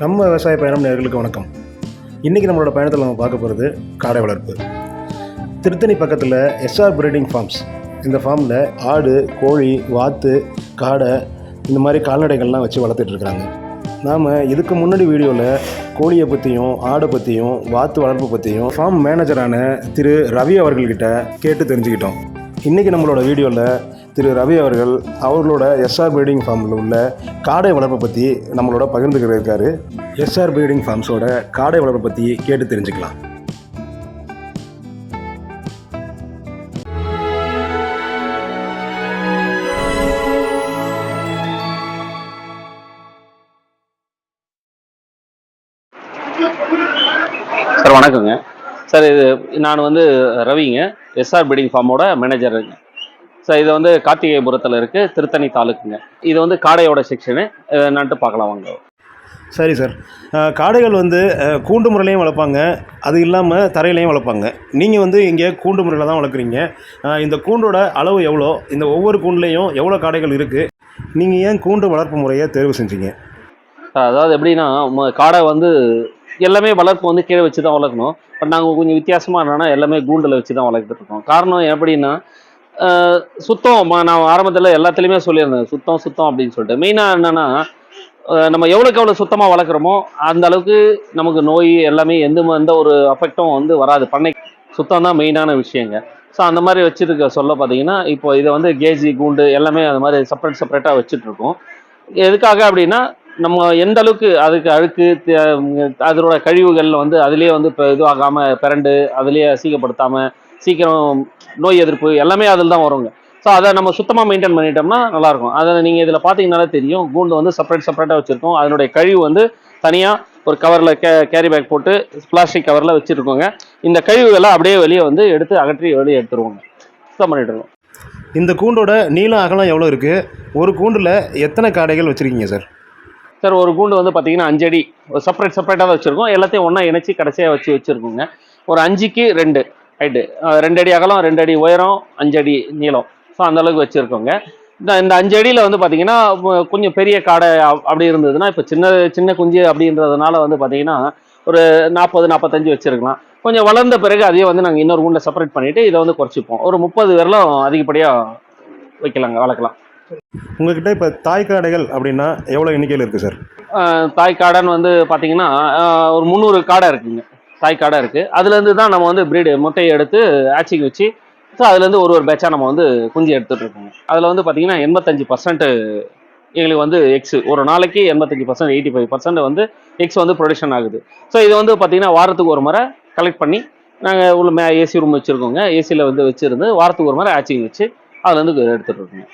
நம்ம விவசாய பயணம் நேர்களுக்கு வணக்கம். இன்றைக்கி நம்மளோட பயணத்தில் நம்ம பார்க்க போகிறது காடை வளர்ப்பு. திருத்தணி பக்கத்தில் எஸ்ஆர் பிரீடிங் ஃபார்ம்ஸ் இந்த ஃபார்மில் ஆடு கோழி வாத்து காடை இந்த மாதிரி கால்நடைகள்லாம் வச்சு வளர்த்துட்ருக்குறாங்க நாம் இதுக்கு முன்னாடி வீடியோவில் கோழியை பற்றியும் ஆடை பற்றியும் வாத்து வளர்ப்பு பற்றியும் ஃபார்ம் மேனேஜரான திரு ரவி அவர்கள்கிட்ட கேட்டு தெரிஞ்சுக்கிட்டோம். இன்றைக்கி நம்மளோட வீடியோவில் திரு ரவி அவர்கள் அவர்களோட எஸ்ஆர் பிரீடிங் ஃபார்மில் உள்ள காடை வளர்ப்பை பற்றி நம்மளோட பகிர்ந்துக்கிற இருக்காரு. எஸ்ஆர் பிரீடிங் ஃபார்ம்ஸோட காடை வளர்ப்பை பற்றி கேட்டு தெரிஞ்சுக்கலாம். சார் வணக்கங்க. சார் இது நான் வந்து ரவிங்க. எஸ்ஆர் பில்டிங் ஃபார்மோட மேனேஜருங்க சார் இது வந்து கார்த்திகேயபுரத்தில் இருக்குது திருத்தணி தாலுக்குங்க. இது வந்து காடையோட செக்ஷனு என்னன்ட்டு பார்க்கலாம் வாங்க. சரி சார். காடைகள் வந்து கூண்டு முறையிலையும் வளர்ப்பாங்க. அது இல்லாமல் தரையிலையும் வளர்ப்பாங்க. நீங்கள் வந்து இங்கே கூண்டு முறையில் தான் வளர்க்குறீங்க. இந்த கூண்டோட அளவு எவ்வளோ? இந்த ஒவ்வொரு கூண்டுலேயும் எவ்வளோ காடைகள் இருக்குது நீங்கள் ஏன் கூண்டு வளர்ப்பு முறையை தேர்வு செஞ்சீங்க? அதாவது எப்படின்னா காடை வந்து எல்லாமே வளர்ப்பு வந்து கீழே வச்சு தான் வளர்க்கணும். பட் நாங்கள் கொஞ்சம் வித்தியாசமாக என்னன்னா எல்லாமே கூண்டில் வச்சு தான் வளர்த்துட்டு இருக்கோம். காரணம் எப்படின்னா சுத்தம் நான் ஆரம்பத்தில் எல்லாத்துலேயுமே சொல்லியிருந்தேன் சுத்தம் சுத்தம் அப்படின்னு சொல்லிட்டு. மெயினாக என்னென்னா நம்ம எவ்வளோக்கு எவ்வளோ சுத்தமாக வளர்க்குறோமோ அந்த அளவுக்கு நமக்கு நோய் எல்லாமே எந்த ம- எந்த ஒரு அஃபெக்டும் வந்து வராது. பண்ணை சுத்தம் தான் மெயினான விஷயங்க. ஸோ அந்த மாதிரி வச்சுருக்க சொல்ல பார்த்தீங்கன்னா இப்போ இதை வந்து கேஜி கூண்டு எல்லாமே அந்த மாதிரி செப்பரேட் செப்பரேட்டாக வச்சுட்டு இருக்கோம். எதுக்காக அப்படின்னா நம்ம எந்த அளவுக்கு அதுக்கு அழுக்கு அதனோட அதோட கழிவுகள் வந்து அதுலேயே வந்து இப்போ இதுவாகாமல் பிறண்டு அதுலேயே அசிங்கப்படுத்தாமல் சீக்கிரம் நோய் எதிர்ப்பு எல்லாமே அதில் தான் வருங்க. ஸோ அதை நம்ம சுத்தமாக மெயின்டைன் பண்ணிட்டோம்னா நல்லாயிருக்கும். அதை நீங்கள் இதில் பார்த்தீங்கனாலே தெரியும். கூண்டு வந்து செப்பரேட் செப்பரேட்டாக வச்சுருக்கோம். அதனுடைய கழிவு வந்து தனியாக ஒரு கவரில் கே கேரி பேக் போட்டு பிளாஸ்டிக் கவரில் வச்சுருக்கோங்க. இந்த கழிவுகளை அப்படியே வெளியே வந்து எடுத்து அகற்றி வெளியே எடுத்துருவோங்க. சுத்தம் பண்ணிட்டு இந்த கூண்டோட நீளம் அகலம் எவ்வளோ இருக்குது ஒரு கூண்டில் எத்தனை காடைகள் வச்சுருக்கீங்க சார்? சார் ஒரு கூண்டு வந்து பார்த்தீங்கன்னா அஞ்சடி ஒரு செப்பரேட் செப்பரேட்டாக தான் வச்சுருக்கோம். எல்லாத்தையும் ஒன்றா இணைச்சி கடைசியாக வச்சு வச்சுருக்கோங்க. ஒரு அஞ்சுக்கு ரெண்டு ஹைட்டு ரெண்டு அடி அகலம் ரெண்டு அடி உயரம் அஞ்சடி நீளம். ஸோ அந்த அளவுக்கு வச்சுருக்கோங்க. இந்த இந்த அஞ்சடியில் வந்து பார்த்தீங்கன்னா கொஞ்சம் பெரிய காடை அப்படி இருந்ததுன்னா இப்போ சின்ன சின்ன குஞ்சு அப்படின்றதுனால வந்து பார்த்தீங்கன்னா ஒரு நாற்பது நாற்பத்தஞ்சு வச்சுருக்கலாம். கொஞ்சம் வளர்ந்த பிறகு அதையே வந்து நாங்கள் இன்னொரு கூண்டில் செப்பரேட் பண்ணிவிட்டு இதை வந்து குறைச்சிப்போம். ஒரு முப்பது வரலும் அதிகப்படியாக வைக்கலாங்க வளர்க்கலாம். உங்ககிட்ட இப்போ தாய் காடைகள் அப்படின்னா எவ்வளோ எண்ணிக்கையில் இருக்குது சார் தாய் காடைன்னு வந்து பார்த்தீங்கன்னா ஒரு முந்நூறு காடை இருக்குங்க. தாய் காடை இருக்குது அதுலேருந்து தான் நம்ம வந்து பிரீடு முட்டையை எடுத்து ஆச்சிக்கு வச்சு ஸோ அதுலேருந்து ஒரு ஒரு பேட்சாக நம்ம வந்து குஞ்சு எடுத்துகிட்டு இருக்கோங்க. அதில் வந்து பார்த்தீங்கன்னா எண்பத்தஞ்சு பர்சன்ட் எங்களுக்கு வந்து எக்ஸ் ஒரு நாளைக்கு எண்பத்தஞ்சு பர்சன்ட் எயிட்டி ஃபைவ் பர்சன்ட் வந்து எக்ஸ் வந்து ப்ரொடக்ஷன் ஆகுது. ஸோ இது வந்து பார்த்தீங்கன்னா வாரத்துக்கு ஒரு முறை கலெக்ட் பண்ணி நாங்கள் உள்ள மே ஏசி ரூம் வச்சுருக்கோங்க. ஏசியில் வந்து வச்சுருந்து வாரத்துக்கு ஒரு முறை ஆச்சிங் வச்சு அதுலேருந்து எடுத்துகிட்டு இருக்கோங்க.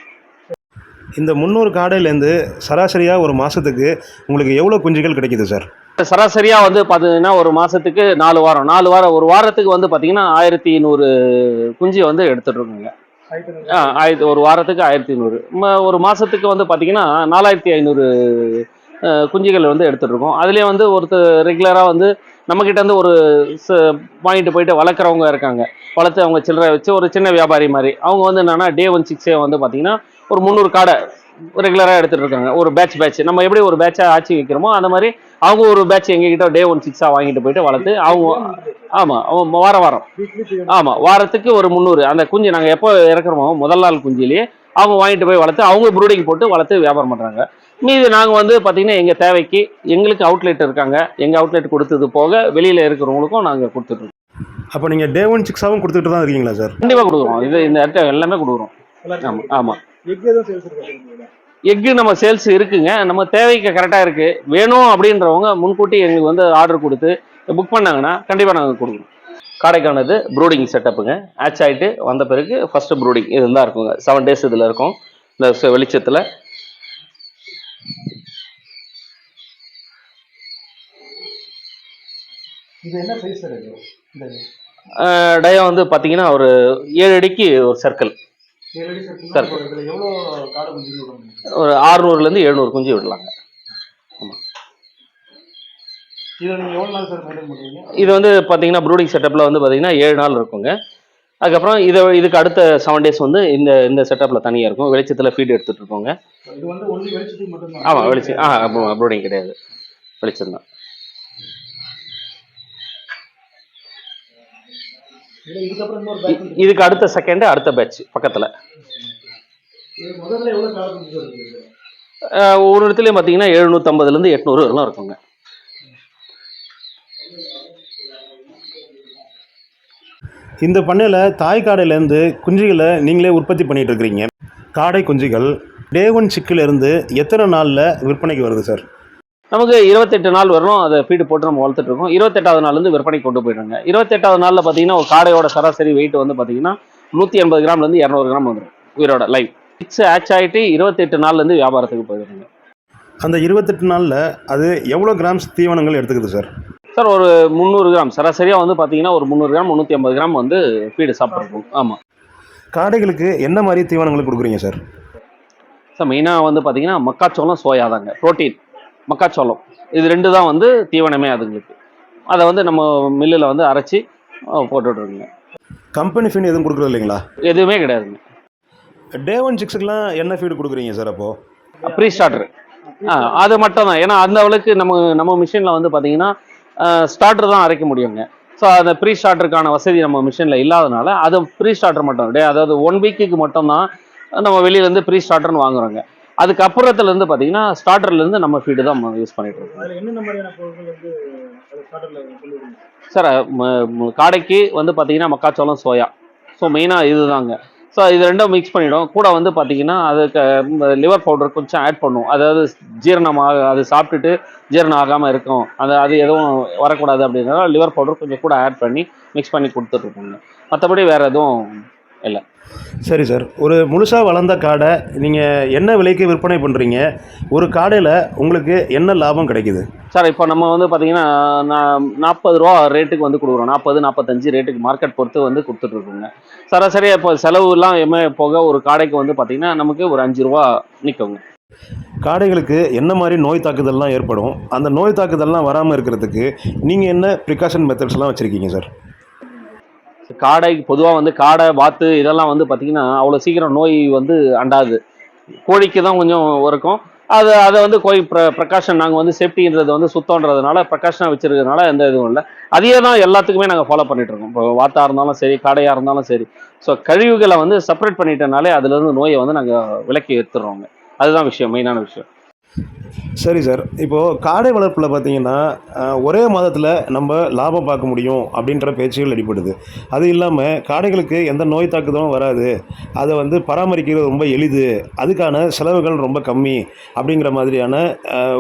இந்த முந்நூறு காடையிலேருந்து சராசரியாக ஒரு மாதத்துக்கு உங்களுக்கு எவ்வளோ குஞ்சுகள் கிடைக்குது சார் சராசரியாக வந்து பார்த்தீங்கன்னா ஒரு மாதத்துக்கு நாலு வாரம். நாலு வாரம் ஒரு வாரத்துக்கு வந்து பார்த்தீங்கன்னா ஆயிரத்தி நூறு குஞ்சு வந்து எடுத்துட்ருக்கோங்க ஆ ஆயிரத்தி ஒரு வாரத்துக்கு ஆயிரத்தி நூறு. ஒரு மாதத்துக்கு வந்து பார்த்தீங்கன்னா நாலாயிரத்தி ஐநூறு குஞ்சுகள் வந்து எடுத்துகிட்ருக்கோம் அதுலேயே வந்து ஒருத்தர் ரெகுலராக வந்து நம்மக்கிட்ட வந்து ஒரு ச- வாங்கிட்டு போயிட்டு வளர்க்குறவங்க இருக்காங்க. வளர்த்து அவங்க சில்லறை வச்சு ஒரு சின்ன வியாபாரி மாதிரி. அவங்க வந்து என்னன்னா டே ஒன் சிக்ஸே வந்து பார்த்தீங்கன்னா ஒரு முந்நூறு காடை ரெகுலராக எடுத்துட்டு இருக்காங்க. ஒரு பேட்ச் பேட்ச் நம்ம எப்படி ஒரு பேட்சாக ஆட்சி வைக்கிறோமோ அந்த மாதிரி அவங்க ஒரு பேட்ச் எங்ககிட்ட டே ஒன் சிக்ஸாக வாங்கிட்டு போயிட்டு வளர்த்து அவங்க ஆமாம் அவங்க வாரம் வாரம். ஆமாம் வாரத்துக்கு ஒரு முந்நூறு. அந்த குஞ்சு நாங்கள் எப்போ இறக்குறோமோ முதல் நாள் குஞ்சிலேயே அவங்க வாங்கிட்டு போய் வளர்த்து அவங்க ப்ரூடிங் போட்டு வளர்த்து வியாபாரம் பண்ணுறாங்க மீது நாங்கள் வந்து பார்த்தீங்கன்னா எங்கள் தேவைக்கு எங்களுக்கு அவுட்லெட் இருக்காங்க. எங்கள் அவுட்லெட் கொடுத்தது போக வெளியில் இருக்கிறவங்களுக்கும் நாங்கள் கொடுத்துட்ருக்கோம் அப்போ நீங்கள் டே ஒன் சிக்ஸாகவும் கொடுத்துட்டு தான் இருக்கீங்களா சார் கண்டிப்பாக கொடுக்குறோம். இது இந்த இடத்த எல்லாமே கொடுக்குறோம். ஆமாம் ஆமாம் எக்கு நம்ம சேல்ஸ் இருக்குங்க. நம்ம தேவைக்கு கரெக்டாக இருக்கு. வேணும் அப்படின்றவங்க முன்கூட்டி எங்களுக்கு வந்து ஆர்டர் கொடுத்து புக் பண்ணாங்கன்னா கண்டிப்பாக நாங்கள் கொடுக்குறோம். காடைக்கானது ப்ரூடிங் செட்டப்புங்க ஆச் ஆகிட்டு வந்த பிறகு ஃபர்ஸ்ட் ப்ரூடிங் இதில் தான் இருக்குங்க. செவன் டேஸ் இதில் இருக்கும். இந்த வெளிச்சத்தில் இது என்ன சைஸ் வந்து பார்த்தீங்கன்னா ஒரு ஏழு அடிக்கு ஒரு சர்க்கிள் ஒரு ஆறுநூறுலேருந்து எழுநூறு குஞ்சு விடலாங்க. பண்ணுறீங்க இது வந்து பார்த்தீங்கன்னா ப்ரூடிங் செட்டப்பில் வந்து பார்த்தீங்கன்னா ஏழு நாள் இருக்குங்க. அதுக்கப்புறம் இதை இதுக்கு அடுத்த செவன் டேஸ் வந்து இந்த இந்த செட்டப்பில் தனியாக இருக்கும். வெளிச்சத்தில் ஃபீட் எடுத்துகிட்டு இருக்கோங்க. ஆமாம் வெளிச்சம் ஆ ப்ரூடிங் கிடையாது. வெளிச்சம் தான் இதுக்கப்புறம் இன்னொரு இதுக்கு அடுத்த செகண்ட் அடுத்த பேட்ச் பக்கத்துல. முதல்ல எவ்வளோ காலத்துக்கு இருக்கு அஹ் ஒவ்வொரு இடத்துலையும் பார்த்தீங்கன்னா எழுநூற்றம்பதுலேருந்து எட்நூறு வரலாம் இருக்குங்க. இந்த பண்ணையில் தாய் காடையிலேருந்து குஞ்சுகளை நீங்களே உற்பத்தி பண்ணிட்டு இருக்கிறீங்க. காடை குஞ்சுகள் டே ஒன் சிக்கிலேருந்து எத்தனை நாளில் விற்பனைக்கு வருது சார்? நமக்கு இருபத்தெட்டு நாள் வரணும் அதை ஃபீடு போட்டு நம்ம வளர்த்துட்டு இருக்கோம். இருபத்தெட்டாவது நாள்லேருந்து விற்பனை கொண்டு போயிடுங்க. இருபத்தெட்டாவது நாளில் பார்த்தீங்கன்னா ஒரு காடையோட சராசரி வெயிட் வந்து பார்த்தீங்கன்னா நூற்றி எண்பது கிராம்லேருந்து இரநூறு கிராம் வந்துடும் உயிரோட லைவ் சிக்ஸ் ஆச் ஆகிட்டு இருபத்தெட்டு நாள்லேருந்து வியாபாரத்துக்கு போயிடுங்க. அந்த இருபத்தெட்டு நாளில் அது எவ்வளோ கிராம்ஸ் தீவனங்கள் எடுத்துக்குது சார்? சார் ஒரு முந்நூறு கிராம். சராசரியாக வந்து பார்த்தீங்கன்னா ஒரு முந்நூறு கிராம் முந்நூற்றி ஐம்பது கிராம் வந்து ஃபீடு சாப்பிட்ருக்கும் ஆமாம் காடைகளுக்கு என்ன மாதிரி தீவனங்கள் கொடுக்குறீங்க சார்? சார் மெயினாக வந்து பார்த்தீங்கன்னா மக்காச்சோளம் சோயா தாங்க. ப்ரோட்டீன் மக்காச்சோளம். இது ரெண்டு தான் வந்து தீவனமே அதுங்களுக்கு. அதை வந்து நம்ம மில்லில் வந்து அரைச்சி போட்டுட்ருக்குங்க. கம்பெனி ஃபீன் எதுவும் கொடுக்குறது இல்லைங்களா? எதுவுமே கிடையாதுங்க டே ஒன் சிக்ஸுக்கெலாம் என்ன ஃபீடு கொடுக்குறீங்க சார் அப்போது ப்ரீ ஸ்டார்டர் ஆ அது மட்டும் தான். ஏன்னா அந்த அளவுக்கு நம்ம நம்ம மிஷினில் வந்து பார்த்தீங்கன்னா ஸ்டார்டர் தான் அரைக்க முடியுங்க. ஸோ அந்த ப்ரீ ஸ்டார்டருக்கான வசதி நம்ம மிஷினில் இல்லாதனால அது ப்ரீ ஸ்டார்டர் மட்டும். டே அதாவது ஒன் வீக்குக்கு மட்டும் தான் நம்ம வெளியிலேருந்து ப்ரீ ஸ்டார்டர்னு வாங்குறோங்க. அதுக்கப்புறத்துலேருந்து பார்த்தீங்கன்னா ஸ்டார்டர்லேருந்து நம்ம ஃபீடு தான் யூஸ் பண்ணிட்டு இருக்கோம். ஸ்டார்டரில் சார் காடைக்கு வந்து பார்த்தீங்கன்னா மக்காச்சோளம் சோயா. ஸோ மெயினாக இதுதாங்க. ஸோ இது ரெண்டும் மிக்ஸ் பண்ணிடும். கூட வந்து பார்த்தீங்கன்னா அதுக்கு லிவர் பவுடர் கொஞ்சம் ஆட் பண்ணும். அதாவது ஜீரணமாக அது சாப்பிட்டுட்டு ஜீரணம் ஆகாமல் இருக்கும். அது அது எதுவும் வரக்கூடாது அப்படின்றதால லிவர் பவுடர் கொஞ்சம் கூட ஆட் பண்ணி மிக்ஸ் பண்ணி கொடுத்துட்ருக்கோங்க மற்றபடி வேறு எதுவும் இல்லை. சரி சார். ஒரு முழுசாக வளர்ந்த காடை நீங்கள் என்ன விலைக்கு விற்பனை பண்ணுறீங்க ஒரு காடையில் உங்களுக்கு என்ன லாபம் கிடைக்குது? சார் இப்போ நம்ம வந்து பார்த்தீங்கன்னா நான் நாற்பது ரூபா ரேட்டுக்கு வந்து கொடுக்குறோம். நாற்பது நாற்பத்தஞ்சு ரேட்டுக்கு மார்க்கெட் பொறுத்து வந்து கொடுத்துட்ருக்கோங்க. சராசரியாக இப்போ செலவுலாம் எம்ஏ போக ஒரு காடைக்கு வந்து பார்த்தீங்கன்னா நமக்கு ஒரு அஞ்சு ரூபா நிற்குங்க காடைகளுக்கு என்ன மாதிரி நோய் தாக்குதல்லாம் ஏற்படும்? அந்த நோய் தாக்குதல்லாம் வராமல் இருக்கிறதுக்கு நீங்கள் என்ன ப்ரிகாஷன் மெத்தட்ஸ்லாம் வச்சுருக்கீங்க சார்? காடை பொதுவாக வந்து காடை வாத்து இதெல்லாம் வந்து பார்த்திங்கன்னா அவ்வளோ சீக்கிரம் நோய் வந்து அண்டாது. கோழிக்கு தான் கொஞ்சம் இருக்கும் அது அதை வந்து கோழி ப்ர ப்ரகாஷன் நாங்கள் வந்து சேஃப்டின்றது வந்து சுத்தம்ன்றதுனால ப்ரகாஷனாக வச்சுருக்கிறதுனால எந்த இதுவும் இல்லை. அதையே தான் எல்லாத்துக்குமே நாங்கள் ஃபாலோ பண்ணிகிட்ருக்கோம் இப்போ வாத்தாக இருந்தாலும் சரி காடையாக இருந்தாலும் சரி. ஸோ கழிவுகளை வந்து செப்பரேட் பண்ணிட்டனாலே அதுலேருந்து நோயை வந்து நாங்கள் விலக்கி எடுத்துடுறோங்க. அதுதான் விஷயம் மெயினான விஷயம். சரி சார் இப்போது காடை வளர்ப்பில் பார்த்தீங்கன்னா ஒரே மாதத்தில் நம்ம லாபம் பார்க்க முடியும் அப்படின்ற பேச்சுகள் அடிப்படுது அது இல்லாமல் காடைகளுக்கு எந்த நோய் தாக்குதலும் வராது. அதை வந்து பராமரிக்கிறது ரொம்ப எளிது. அதுக்கான செலவுகள் ரொம்ப கம்மி அப்படிங்கிற மாதிரியான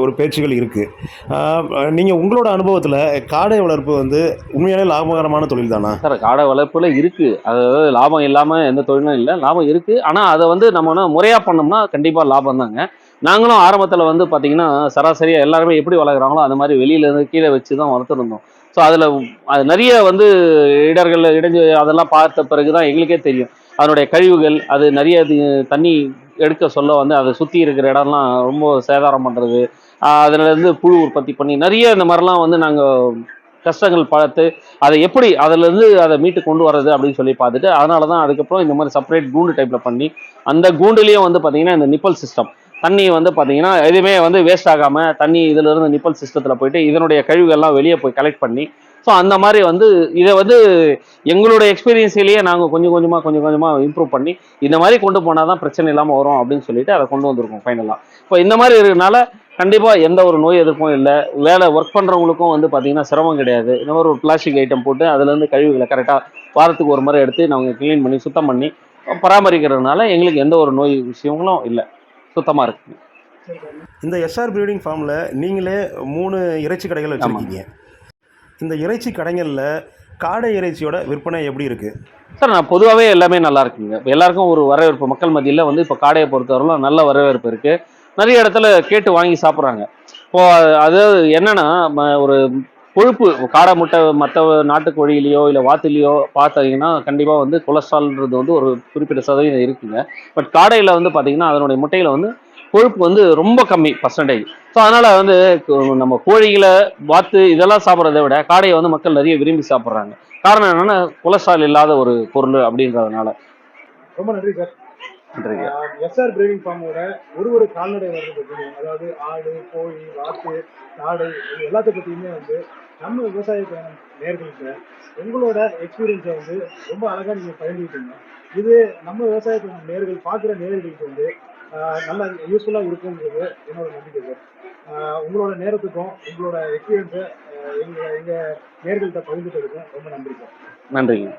ஒரு பேச்சுகள் இருக்குது நீங்கள் உங்களோட அனுபவத்தில் காடை வளர்ப்பு வந்து உண்மையாலே லாபகரமான தொழில் தானா? சார் காடை வளர்ப்பில் இருக்குது அதாவது லாபம் இல்லாமல் எந்த தொழிலும் இல்லை லாபம் இருக்குது ஆனால் அதை வந்து நம்ம முறையாக பண்ணோம்னா கண்டிப்பாக லாபம் தாங்க. நாங்களும் ஆரம்பத்தில் வந்து பார்த்திங்கன்னா சராசரியாக எல்லாருமே எப்படி வளர்க்குறாங்களோ அந்த மாதிரி வெளியிலேருந்து கீழே வச்சு தான் வளர்த்துருந்தோம். ஸோ அதில் அது நிறைய வந்து இடர்கள் இடைஞ்சு அதெல்லாம் பார்த்த பிறகு தான் எங்களுக்கே தெரியும். அதனுடைய கழிவுகள் அது நிறைய தண்ணி எடுக்க சொல்ல வந்து அதை சுற்றி இருக்கிற இடம்லாம் ரொம்ப சேதாரம் பண்ணுறது அதுலேருந்து புழு உற்பத்தி பண்ணி நிறைய இந்த மாதிரிலாம் வந்து நாங்கள் கஷ்டங்கள் பார்த்து அதை எப்படி அதுலேருந்து அதை மீட்டு கொண்டு வர்றது அப்படின்னு சொல்லி பார்த்துட்டு அதனால தான் அதுக்கப்புறம் இந்த மாதிரி செப்பரேட் கூண்டு டைப்பில் பண்ணி அந்த கூண்டுலேயும் வந்து பார்த்திங்கன்னா இந்த நிப்பல் சிஸ்டம் தண்ணி வந்து பார்த்தீங்கன்னா எதுவுமே வந்து வேஸ்ட் ஆகாமல் தண்ணி இதுல இருந்து நிப்பல் சிஸ்டத்தில் போயிட்டு இதனுடைய கழிவுகள்லாம் வெளியே போய் கலெக்ட் பண்ணி ஸோ அந்த மாதிரி வந்து இதை வந்து எங்களுடைய எக்ஸ்பீரியன்ஸ்லேயே நாங்கள் கொஞ்சம் கொஞ்சமாக கொஞ்சம் கொஞ்சமாக இம்ப்ரூவ் பண்ணி இந்த மாதிரி கொண்டு போனால் தான் பிரச்சனை இல்லாமல் வரும் அப்படின்னு சொல்லிட்டு அதை கொண்டு வந்திருக்கோம் ஃபைனலாக இப்போ இந்த மாதிரி இருக்கிறதுனால கண்டிப்பாக எந்த ஒரு நோய் எதிர்ப்பும் இல்லை. வேலை ஒர்க் பண்ணுறவங்களுக்கும் வந்து பார்த்தீங்கன்னா சிரமம் கிடையாது. இந்த மாதிரி ஒரு பிளாஸ்டிக் ஐட்டம் போட்டு அதுலேருந்து கழிவுகளை கரெக்டாக வாரத்துக்கு ஒரு முறை எடுத்து நாங்கள் க்ளீன் பண்ணி சுத்தம் பண்ணி பராமரிக்கிறதுனால எங்களுக்கு எந்த ஒரு நோய் விஷயங்களும் இல்லை. சுத்தமாக இருக்குங்க இந்த எஸ்ஆர் ப்ரீடிங் ஃபார்மில் நீங்களே மூணு இறைச்சி கடைகள் வச்சுருக்கீங்க. இந்த இறைச்சி கடைகளில் காடை இறைச்சியோட விற்பனை எப்படி இருக்குது சார் நான் பொதுவாகவே எல்லாமே நல்லா இருக்குங்க. இப்ப எல்லாருக்கும் ஒரு வரவேற்பு. மக்கள் மத்தியில் வந்து இப்போ காடையை பொறுத்தவரையிலும் நல்ல வரவேற்பு இருக்கு. நிறைய இடத்துல கேட்டு வாங்கி சாப்பிட்றாங்க. இப்போ அது என்னன்னா ஒரு கொழுப்பு காடை முட்டை மற்ற நாட்டுக்கோழியிலையோ இல்லை வாத்துலையோ பார்த்தீங்கன்னா கண்டிப்பாக வந்து கொலஸ்ட்ரால்ன்றது வந்து ஒரு குறிப்பிட்ட சதவீதம் இருக்குங்க. பட் காடையில் வந்து பார்த்தீங்கன்னா அதனுடைய முட்டையில் வந்து கொழுப்பு வந்து ரொம்ப கம்மி பர்சன்டேஜ் ஸோ அதனால வந்து நம்ம கோழிகளை வாத்து இதெல்லாம் சாப்பிட்றதை விட காடையை வந்து மக்கள் நிறைய விரும்பி சாப்பிட்றாங்க. காரணம் என்னன்னா கொலஸ்ட்ரால் இல்லாத ஒரு பொருள் அப்படின்றதுனால. ரொம்ப நன்றி சார். நன்றிங்க. எஸ்ஆர் பிரீடிங் ஃபார்மோட ஒரு ஒரு கால்நடை பற்றியும் அதாவது ஆடு கோழி வாத்து இது எல்லாத்த பற்றியுமே வந்து நம்ம விவசாய நேர்களுக்கு உங்களோட எக்ஸ்பீரியன்ஸை வந்து ரொம்ப அழகாக நீங்கள் பகிர்ந்துக்கிட்டீங்க. இது நம்ம விவசாய நேர்கள் பார்க்குற நேர்களுக்கு வந்து நல்லா நல்ல யூஸ்ஃபுல்லாக இருக்குங்கிறது என்னோட நம்பிக்கை சார் உங்களோட நேரத்துக்கும் உங்களோட எக்ஸ்பீரியன்ஸை எங்கள் எங்கள் நேர்கள்ட்ட பகிர்ந்துக்கிறதுக்கும் ரொம்ப நன்றி சார் நன்றிங்க.